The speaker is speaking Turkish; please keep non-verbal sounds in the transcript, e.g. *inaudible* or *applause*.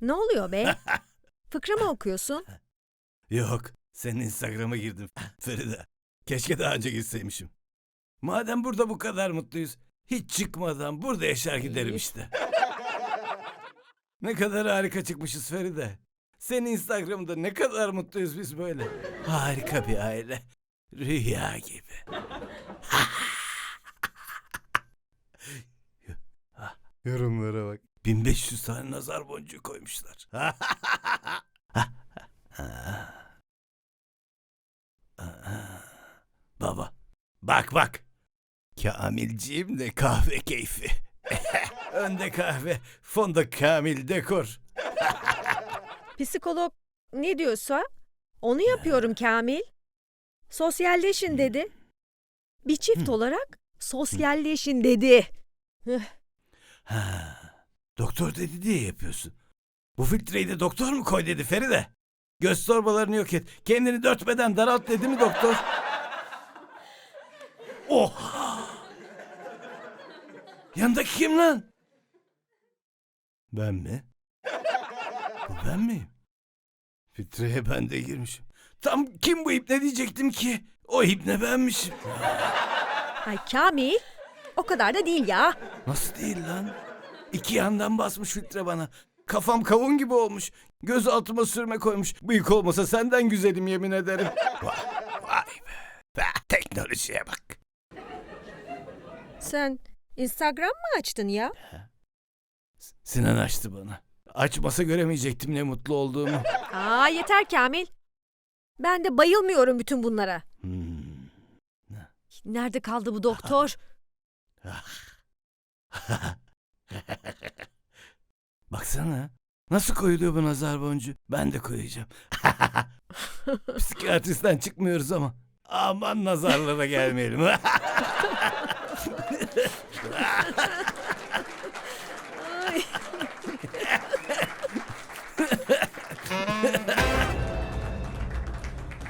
Ne oluyor be? Fıkra mı okuyorsun? Yok, senin Instagram'a girdim Feride. Keşke daha önce gitseymişim. Madem burada bu kadar mutluyuz, hiç çıkmadan burada yaşar giderim işte. ne kadar harika çıkmışız Feride. Senin Instagram'da ne kadar mutluyuz biz böyle. Harika bir aile. Rüya gibi. *laughs* Yorumlara bak. 1500 tane nazar boncuğu koymuşlar. *laughs* Baba. Bak bak. Kamilciğim de kahve keyfi. *laughs* Önde kahve, fonda Kamil dekor. *laughs* Psikolog ne diyorsa onu yapıyorum Kamil. Sosyalleşin dedi. Bir çift olarak sosyalleşin dedi. Ha, doktor dedi diye yapıyorsun. Bu filtreyi de doktor mu koy dedi Feride? Göz torbalarını yok et. Kendini dört beden daralt dedi mi doktor? Oha! Yanındaki kim lan? Ben mi? Bu ben miyim? Filtreye ben de girmişim. Tam kim bu ip ne diyecektim ki? O ip ne benmişim. Ay Kamil o kadar da değil ya. Nasıl değil lan? İki yandan basmış filtre bana. Kafam kavun gibi olmuş. Göz altıma sürme koymuş. Bıyık olmasa senden güzelim yemin ederim. *laughs* Vay, vay be. Teknolojiye bak. Sen Instagram mı açtın ya? Sinan açtı bana. Açmasa göremeyecektim ne mutlu olduğumu. *laughs* Aa yeter Kamil. Ben de bayılmıyorum bütün bunlara. Hmm. Nerede kaldı bu doktor? *laughs* *laughs* Baksana. Nasıl koyuluyor bu nazar boncuğu? Ben de koyacağım. *laughs* Psikiyatristten çıkmıyoruz ama. Aman nazarlara gelmeyelim. *laughs*